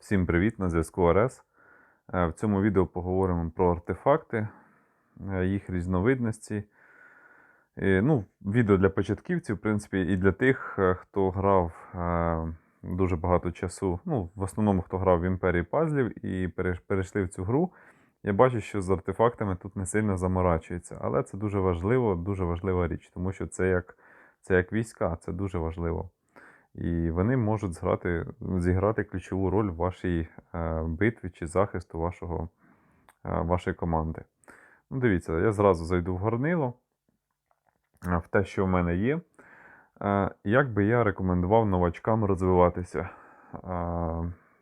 Всім привіт на зв'язку РС. Е, В цьому відео поговоримо про артефакти, е, їх різновидності. Ну, відео для початківців, в принципі, і для тих, е, хто грав дуже багато часу. Ну, в основному, хто грав в імперії пазлів і перейшли в цю гру. Я бачу, що з артефактами тут не сильно заморачується. Але це дуже важливо, дуже важлива річ, тому що це як, це як війська, це дуже важливо. І вони можуть зграти, зіграти ключову роль в вашій е, битві чи захисту вашого, е, вашої команди. Ну, дивіться, я зразу зайду в горнило, е, в те, що в мене є. Як би я рекомендував новачкам розвиватися?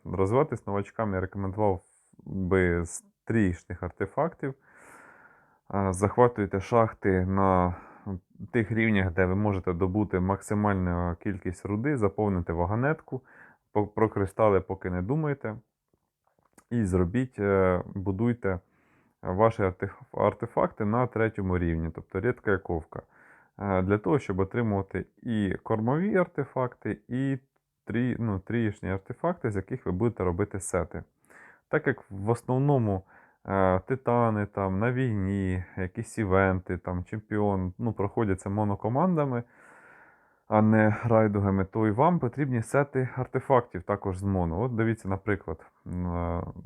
Розвиватись новачкам я рекомендував би з трієчних артефактів. Е, Захватуєте шахти на тих рівнях, де ви можете добути максимальну кількість руди, заповнити вагонетку, про кристали поки не думайте. І зробіть, е, будуйте ваші артефакти на третьому рівні, тобто рідка ковка. Е, Для того, щоб отримувати і кормові артефакти, і трі, ну, трієчні артефакти, з яких ви будете робити сети. Так як в основному титани там, на війні, якісь івенти, там, чемпіон ну, проходяться монокомандами, а не райдугами, то і вам потрібні сети артефактів також з моно. От дивіться, наприклад, е,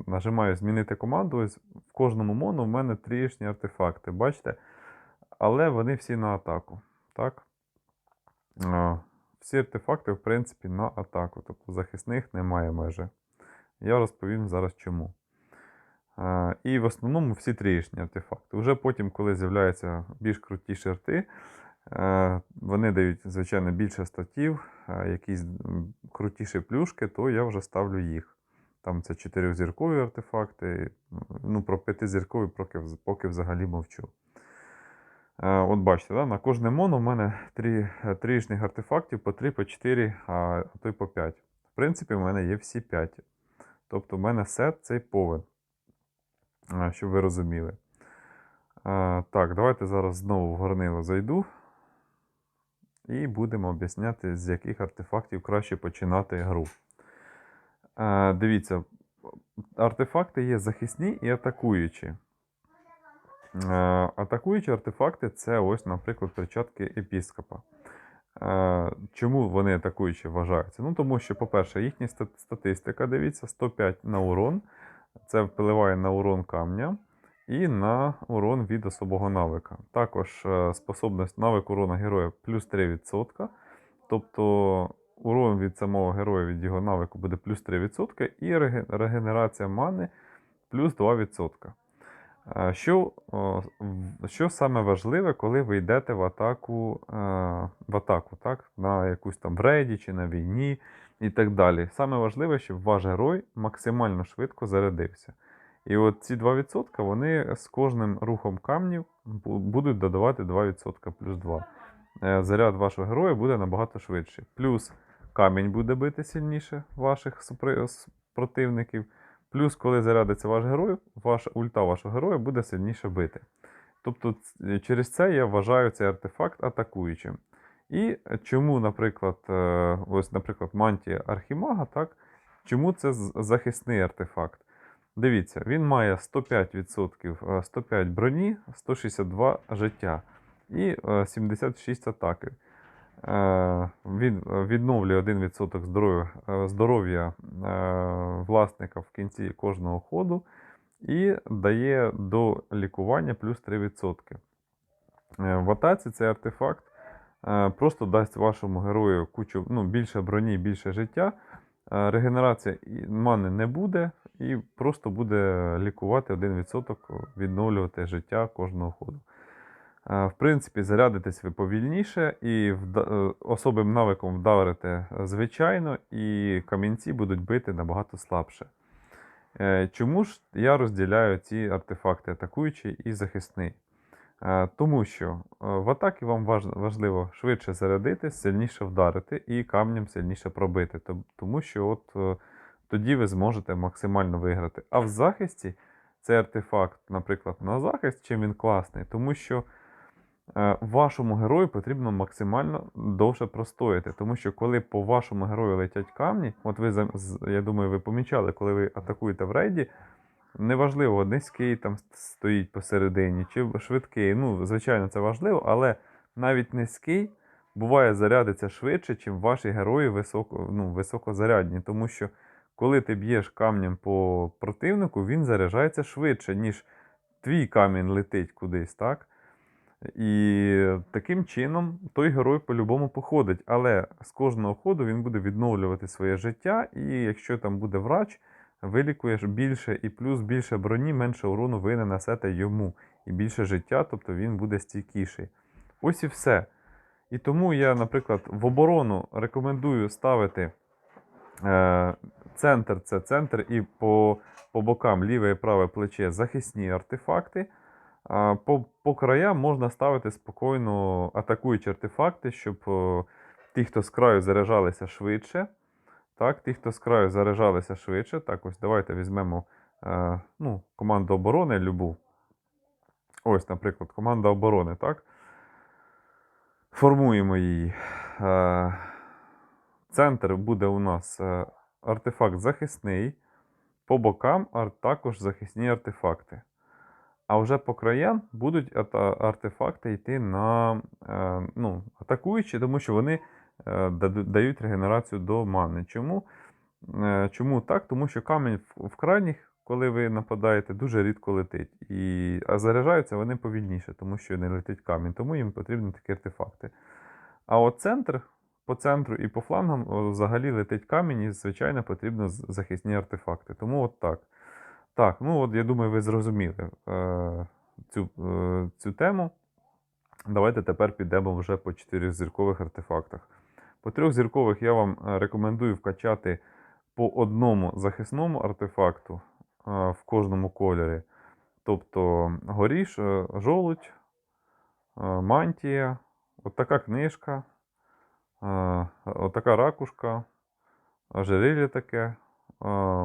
нажимаю змінити команду. Ось в кожному моно в мене трієчні артефакти. Бачите? Але вони всі на атаку. Так? Е, Всі артефакти, в принципі, на атаку. Тобто захисних немає майже. Я розповім зараз чому. І в основному всі трієчні артефакти. Уже потім, коли з'являються більш крутіші арти, е, вони дають, звичайно, більше статів, якісь крутіші плюшки, то я вже ставлю їх. Там це чотирьохзіркові артефакти. Ну, про п'ятизіркові поки, взагалі мовчу. Е, От бачите, да? на кожне моно в мене три, е, трієчних артефактів по 3, по 4, а а то й по 5. В принципі, в мене є всі 5. Тобто, в мене сет цей повен. Щоб ви розуміли. Так, давайте зараз знову в горнило зайду. І будемо об'ясняти, з яких артефактів краще починати гру. Дивіться, артефакти є захисні і атакуючі. Атакуючі артефакти це ось, наприклад, перчатки епіскопа. Чому вони атакуючі вважаються? Ну, тому що, по-перше, їхня статистика, дивіться, 105 на урон. Це впливає на урон камня і на урон від особого навика. Також е, способність навик урона героя плюс 3%. Тобто урон від самого героя від його навику буде плюс 3%, і регенерація мани плюс 2%. Е, Що, що саме важливе, коли ви йдете в атаку, е, в атаку так? на якусь там в рейді чи на війні і так далі. Саме важливе, щоб ваш герой максимально швидко зарядився. І от ці 2% вони з кожним рухом камнів будуть додавати 2% плюс 2. Е, Заряд вашого героя буде набагато швидший. Плюс камінь буде бити сильніше ваших супри- противників. Плюс, коли зарядиться ваш герой, ваша ульта вашого героя буде сильніше бити. Тобто, через це я вважаю цей артефакт атакуючим. І чому, наприклад, е, ось, наприклад, мантія Архімага, так? Чому це захисний артефакт? Дивіться, він має 105%, е, 105 броні, 162 життя і е, 76 атаки. Е, Він е, відновлює 1% здоров'я, е, е, власника в кінці кожного ходу і дає до лікування плюс 3%. Е, В атаці цей артефакт е, просто дасть вашому герою кучу ну, більше броні, більше життя. Е, Регенерація мани не буде, і просто буде лікувати 1%, відновлювати життя кожного ходу. Е, В принципі, зарядитесь ви повільніше і е, особим навиком вдарите е, звичайно, і камінці будуть бити набагато слабше. Е, Чому ж я розділяю ці артефакти атакуючий і захисний? Е, Тому що е, в атаки вам важливо швидше зарядити, сильніше вдарити і камнем сильніше пробити. Тому що от е, тоді ви зможете максимально виграти. А в захисті цей артефакт, наприклад, на захист, чим він класний, тому що вашому герою потрібно максимально довше простояти. Тому що коли по вашому герою летять камні, от ви я думаю, ви помічали, коли ви атакуєте в рейді, неважливо, низький там стоїть посередині, чи швидкий. Ну, звичайно, це важливо, але навіть низький буває зарядиться швидше, чим ваші герої високо, ну, високозарядні. Тому що коли ти б'єш камнем по противнику, він заряджається швидше, ніж твій камінь летить кудись, так? І таким чином той герой по-любому походить. Але з кожного ходу він буде відновлювати своє життя, і якщо там буде врач, вилікуєш більше і плюс більше броні, менше урону ви нанесете йому. І більше життя, тобто він буде стійкіший. Ось і все. І тому я, наприклад, в оборону рекомендую ставити е, центр це центр, і по, по бокам ліве і праве плече захисні артефакти. А по, по краям можна ставити спокійно атакуючі артефакти, щоб е, ті, хто з краю заряджалися швидше. Так, ті, хто з краю заряджалися швидше. Так, ось давайте візьмемо е, ну, команду оборони любу. Ось, наприклад, команда оборони, так? Формуємо її. Е, Центр буде у нас е, артефакт захисний. По бокам також захисні артефакти. А вже по краям будуть артефакти йти на е, ну, атакуючі, тому що вони дають регенерацію до мани. Чому? Е, Чому так? Тому що камінь в, крайніх, коли ви нападаєте, дуже рідко летить. І, а заряджаються вони повільніше, тому що не летить камінь, тому їм потрібні такі артефакти. А от центр, по центру і по флангам взагалі летить камінь, і, звичайно, потрібно захисні артефакти. Тому от так. Так, ну от я думаю, ви зрозуміли е, цю, е, цю тему. Давайте тепер підемо вже по чотирьохзіркових артефактах. По трьохзіркових я вам е, рекомендую вкачати по одному захисному артефакту е, в кожному кольорі. Тобто горіш, е, жолудь, мантія, от така книжка, от така ракушка, ожерелье таке,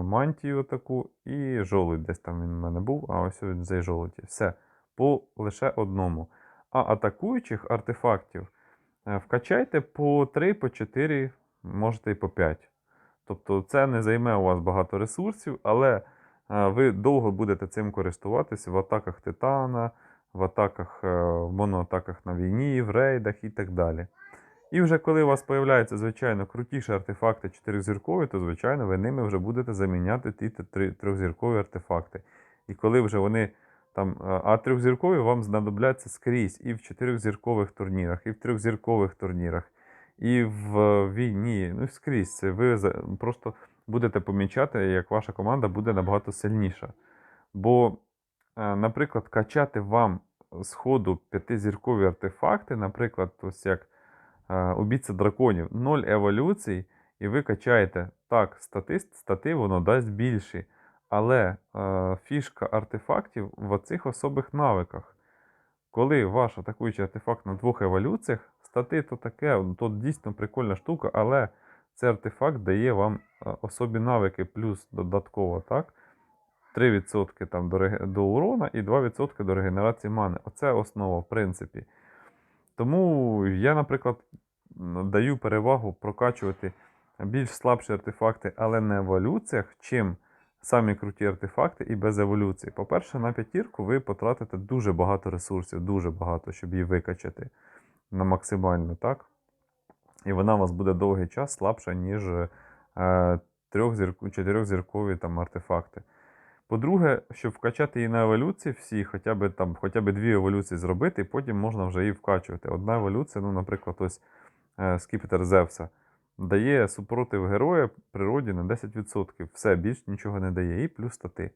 мантію таку і жолудь десь там він в мене був, а ось він цей жолудь. Все. По лише одному. А атакуючих артефактів вкачайте по 3, по 4, можете і по 5. Тобто це не займе у вас багато ресурсів, але е, ви довго будете цим користуватися в атаках Титана, в атаках, е, в моноатаках на війні, в рейдах і так далі. І вже коли у вас появляються, звичайно, крутіші артефакти чотиризіркові, то, звичайно, ви ними вже будете заміняти ті трьохзіркові артефакти. І коли вже вони там, е, а трьохзіркові вам знадобляться скрізь і в чотирьохзіркових турнірах, і в трьохзіркових турнірах, і в е, війні. Ну, скрізь це ви просто будете помічати, як ваша команда буде набагато сильніша. Бо, е, наприклад, качати вам з ходу п'ятизіркові артефакти, наприклад, ось як убійця драконів, 0 еволюцій, і ви качаєте так, статист, стати воно дасть більші. Але е, фішка артефактів в оцих особих навиках. Коли ваш атакуючий артефакт на двох еволюціях, стати то таке, то дійсно прикольна штука, але цей артефакт дає вам е, особі навики плюс додатково, так? 3% там до, до урона і 2% до регенерації мани. Оце основа, в принципі. Тому я, наприклад, даю перевагу прокачувати більш слабші артефакти, але в еволюціях, чим самі круті артефакти і без еволюції. По-перше, на п'ятірку ви потратите дуже багато ресурсів, дуже багато, щоб її викачати на максимально, так? І вона у вас буде довгий час слабша, ніж е, чотирьохзіркові там артефакти. По-друге, щоб вкачати її на еволюції всі, хоча б там, хоча б дві еволюції зробити, і потім можна вже її вкачувати. Одна еволюція, ну, наприклад, ось е, скіпетр Зевса, дає супротив героя природі на 10%. Все, більш нічого не дає, і плюс стати.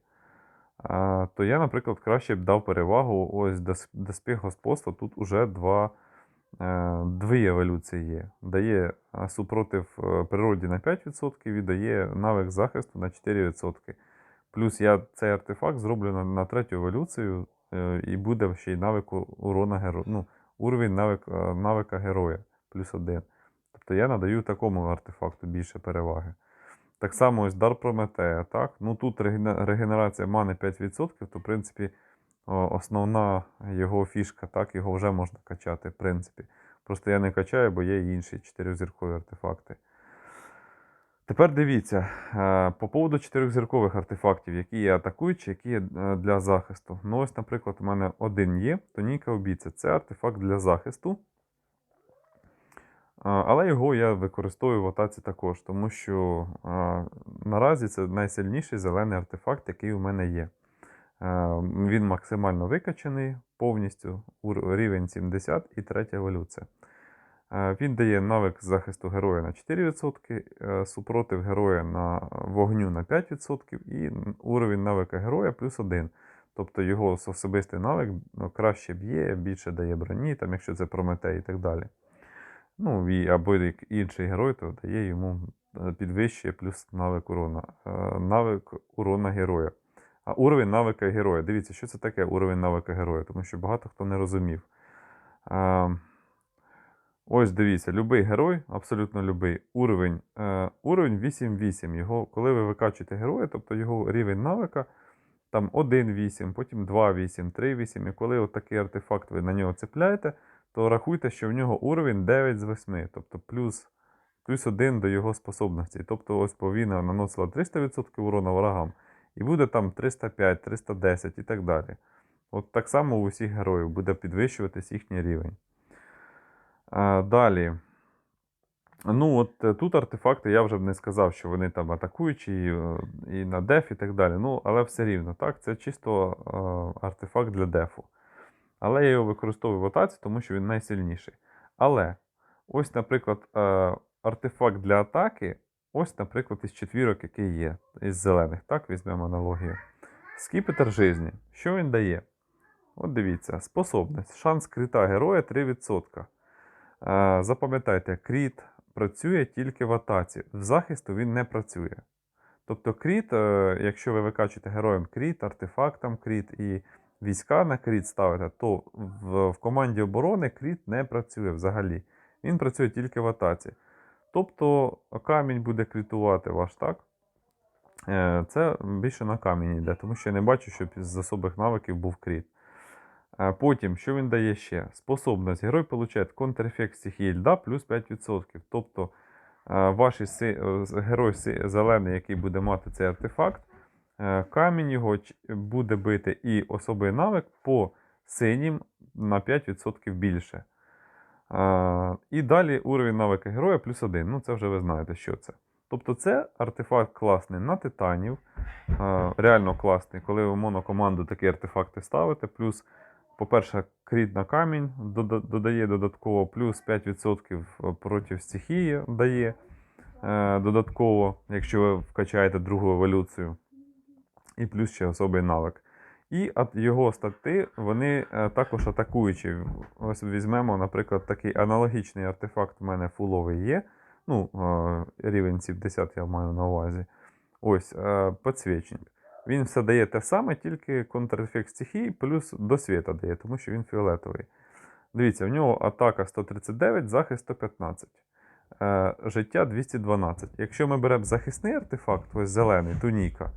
А, то я, наприклад, краще б дав перевагу ось дос- доспіх господства. Тут уже два, е, дві еволюції є. Дає е, супротив е, природі на 5% і дає навик захисту на 4%. Плюс я цей артефакт зроблю на, на третю еволюцію, і буде ще й навик урона героя. Ну, уровень навик, навика героя плюс один. Тобто я надаю такому артефакту більше переваги. Так само ось дар Прометея, так? Ну тут регенерація мани 5%, то в принципі основна його фішка, так, його вже можна качати, в принципі. Просто я не качаю, бо є інші чотирьохзіркові артефакти. Тепер дивіться, е, по поводу чотирьохзіркових артефактів, які є атакуючі, які є е, для захисту. Ну, ось, наприклад, у мене один є, тоніка обіця. Це артефакт для захисту. Але його я використовую в атаці також, тому що наразі це найсильніший зелений артефакт, який у мене є. Він максимально викачаний повністю рівень 70 і третя еволюція. Він дає навик захисту героя на 4%, е, супротив героя на вогню на 5% і уровень навика героя плюс 1. Тобто його особистий навик ну, краще б'є, більше дає броні, там, якщо це Прометей і так далі. Ну, і, або інший герой, то дає йому е, підвищує плюс навик урона. Е, Навик урона героя. А уровень навика героя. Дивіться, що це таке уровень навика героя, тому що багато хто не розумів. Е, Ось дивіться, любий герой, абсолютно любий, уровень, уровень 8-8. Його, коли ви викачуєте героя, тобто його рівень навика там 1-8, потім 2-8, 3-8. І коли такий артефакт ви на нього цепляєте, то рахуйте, що в нього уровень 9 з 8, тобто плюс, плюс 1 до його способності. Тобто ось повіна наносила 300% урона ворогам, і буде там 305, 310 і так далі. От так само у усіх героїв буде підвищуватись їхній рівень. А, далі. Ну, от е, тут артефакти, я вже б не сказав, що вони там атакуючі і, е, і на деф, і так далі. Ну, але все рівно, так, це чисто е, артефакт для дефу. Але я його використовую в атаці, тому що він найсильніший. Але ось, наприклад, е, артефакт для атаки, ось, наприклад, із четвірок, який є, із зелених. Так, візьмемо аналогію. Скіпетр жизні. Що він дає? От дивіться, способність. Шанс крита героя 3%. Е, Запам'ятайте, кріт працює тільки в атаці. В захисту він не працює. Тобто кріт, е, якщо ви викачуєте героєм кріт, артефактом кріт і війська на кріт ставите, то в, в команді оборони кріт не працює взагалі. Він працює тільки в атаці. Тобто камінь буде крітувати ваш так. Е, Це більше на камінь йде, тому що я не бачу, щоб з особих навиків був кріт. Е, Потім, що він дає ще? Способність. Герой получає контрефект стихії льда плюс 5%. Тобто е, ваш герой зелений, який буде мати цей артефакт, камінь його буде бити і особий навик по синім на 5% більше. Е, І далі уровень навика героя плюс 1. Ну, це вже ви знаєте, що це. Тобто це артефакт класний на титанів. е, Реально класний, коли ви монокоманду такі артефакти ставите. Плюс, по-перше, кріт на камінь додає додатково, плюс 5% проти стихії дає е, додатково, якщо ви вкачаєте другу еволюцію. І плюс ще особий навик. І його стати, вони е, також атакуючі. Ось візьмемо, наприклад, такий аналогічний артефакт у мене фуловий є. Ну, е, рівень 70 я маю на увазі. Ось, е, підсвічник. Він все дає те саме, тільки контрефект стихії плюс до світа дає, тому що він фіолетовий. Дивіться, в нього атака 139, захист 115. Е, життя 212. Якщо ми беремо захисний артефакт, ось зелений, туніка,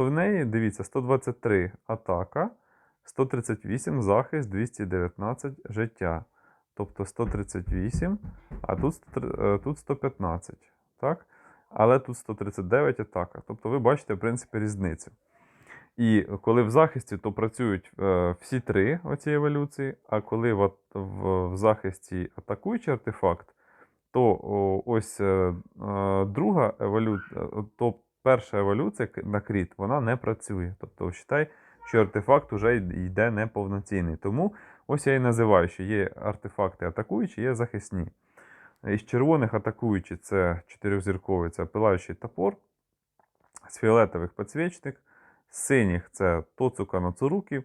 то в неї, дивіться, 123 атака, 138 захист, 219 життя. Тобто 138, а тут, 103 е, тут 115. Так? Але тут 139 атака. Тобто ви бачите, в принципі, різницю. І коли в захисті, то працюють е, всі три оці еволюції, а коли в, в, в захисті атакуючий артефакт, то ось е, друга еволюція, то перша еволюція на кріт, вона не працює. Тобто, вважай, що артефакт вже йде неповноцінний. Тому ось я і називаю, що є артефакти атакуючі, є захисні. Із червоних атакуючі це чотирьохзірковий, це пилаючий топор, з фіолетових підсвічник, з синіх це Тоцука Нацуруки,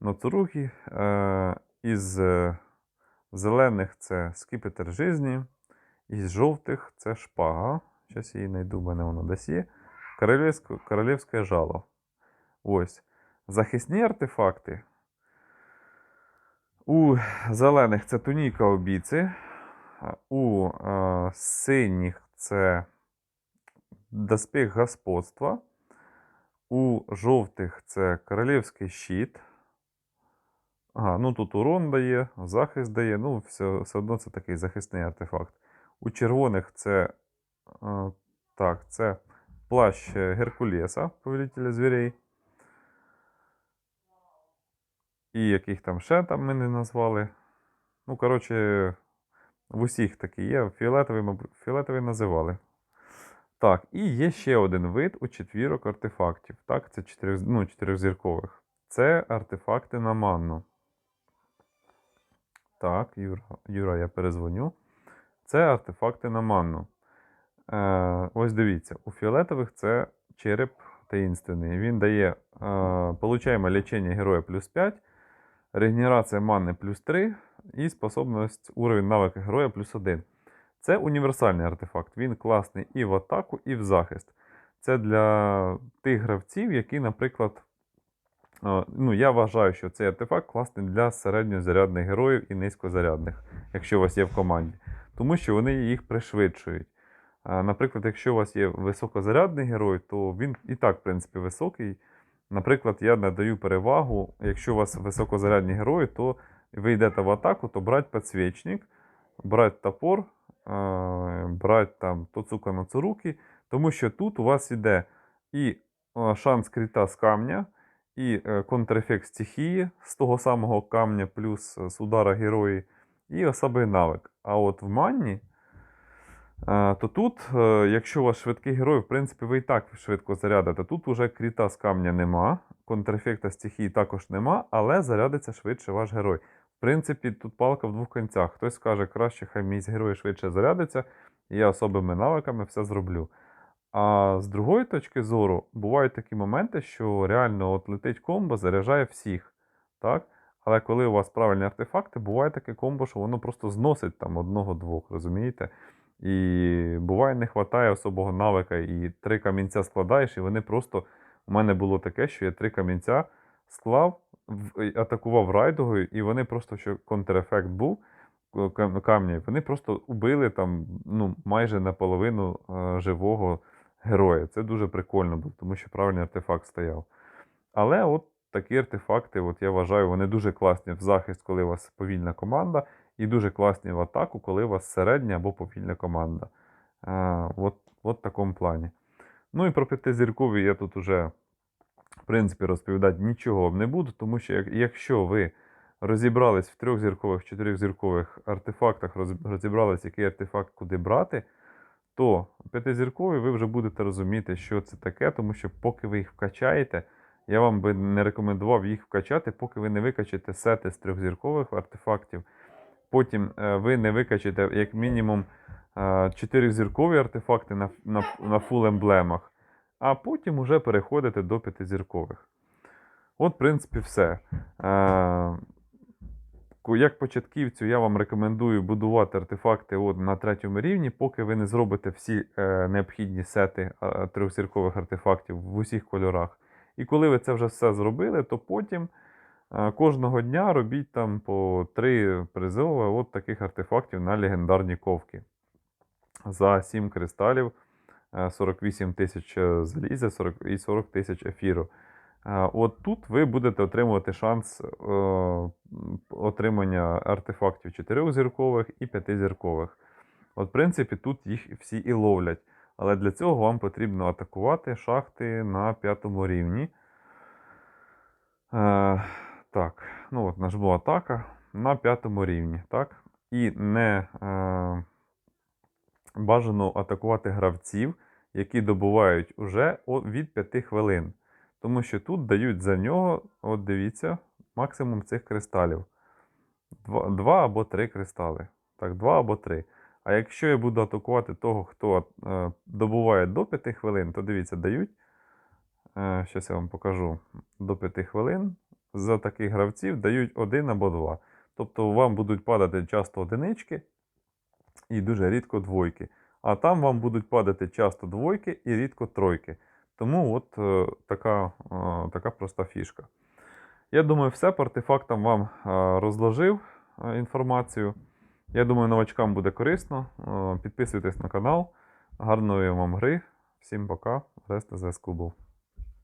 Нацуруки, е, із е, зелених це скипетр жизні, із жовтих це шпага. Зараз її знайду, мене воно десь є. Королівське, королівське жало. Ось. Захисні артефакти. У зелених це туніка обійці. У е, синіх це доспіх господства. У жовтих це королівський щит. Ага, ну тут урон дає, захист дає, ну, все, все одно це такий захисний артефакт. У червоних це. Так, це плащ е, Геркулеса, повелителя звірей. І яких там ще там ми не назвали. Ну, коротше, в усіх такі є. Фіолетовий, фіолетовий називали. Так, і є ще один вид у четвірок артефактів. Так, це чотирьох, ну, чотирьохзіркових. Це артефакти на манну. Так, Юра, Юра, я перезвоню. Це артефакти на манну. Е, ось дивіться, у фіолетових це череп таїнственний. Він дає, е, получаємо лічення героя плюс 5, регенерація мани плюс 3 і способність уровень навика героя плюс 1. Це універсальний артефакт. Він класний і в атаку, і в захист. Це для тих гравців, які, наприклад, е, ну, я вважаю, що цей артефакт класний для середньозарядних героїв і низькозарядних, якщо у вас є в команді. Тому що вони їх пришвидшують. Наприклад, якщо у вас є високозарядний герой, то він і так, в принципі, високий. Наприклад, я надаю перевагу, якщо у вас високозарядні герої, то ви йдете в атаку, то брать підсвічник, брать топор, брать там Тоцука на Цуруки, тому що тут у вас іде і шанс кріта з камня, і е, контрефект стихії з того самого камня, плюс е, з удара герої, і особий навик. А от в манні. То тут, е, якщо у вас швидкий герой, в принципі, ви і так швидко зарядите. Тут уже кріта з камня нема, контрефекта стихії також нема, але зарядиться швидше ваш герой. В принципі, тут палка в двох кінцях. Хтось скаже, краще, хай мій герой швидше зарядиться, і я особими навиками все зроблю. А з другої точки зору, бувають такі моменти, що реально от летить комбо, заряджає всіх. Так? Але коли у вас правильні артефакти, буває таке комбо, що воно просто зносить там одного-двох, розумієте? І буває, не вистачає особого навика, і три камінця складаєш, і вони просто. У мене було таке, що я три камінця склав, атакував райдугою, і вони просто, що контрефект був камня, вони просто убили там ну, майже наполовину е, живого героя. Це дуже прикольно було, тому що правильний артефакт стояв. Але от такі артефакти, от я вважаю, вони дуже класні в захист, коли у вас повільна команда, і дуже класні в атаку, коли у вас середня або повільна команда. А, от, от в такому плані. Ну і про п'ятизіркові я тут уже, в принципі, розповідати нічого не буду, тому що якщо ви розібрались в трьохзіркових, чотирьохзіркових артефактах, роз- розібрались, який артефакт куди брати, то п'ятизіркові ви вже будете розуміти, що це таке, тому що поки ви їх вкачаєте, я вам би не рекомендував їх вкачати, поки ви не викачаєте сети з трьохзіркових артефактів. Потім е, ви не викачаєте як мінімум е, чотиризіркові артефакти на, на, на фул емблемах, а потім уже переходите до п'ятизіркових. От, в принципі, все. Е, Як початківцю, я вам рекомендую будувати артефакти от на третьому рівні, поки ви не зробите всі е, необхідні сети е, трьохзіркових артефактів в усіх кольорах. І коли ви це вже все зробили, то потім е, кожного дня робіть там по три призови от таких артефактів на легендарні ковки. За 7 кристалів, е, 48 тисяч е, заліза 40, і 40 тисяч ефіру. Е, От тут ви будете отримувати шанс е, отримання артефактів 4-зіркових і 5-зіркових. От, в принципі, тут їх всі і ловлять. Але для цього вам потрібно атакувати шахти на п'ятому рівні. Так, ну от нажму атака на п'ятому рівні. Так? І не е, бажано атакувати гравців, які добувають уже від 5 хвилин. Тому що тут дають за нього, от дивіться, максимум цих кристалів. Два, два або три кристали. Так, два або три. А якщо я буду атакувати того, хто е, добуває до 5 хвилин, то дивіться, дають. Е, щас я вам покажу. До 5 хвилин за таких гравців дають один або два. Тобто вам будуть падати часто одинички і дуже рідко двойки. А там вам будуть падати часто двойки і рідко тройки. Тому от е, така, е, така проста фішка. Я думаю, все по артефактам вам е, розложив е, інформацію. Я думаю, новачкам буде корисно. Е, Підписуйтесь на канал. Гарної вам гри. Всім пока. Рест на зв'язку був.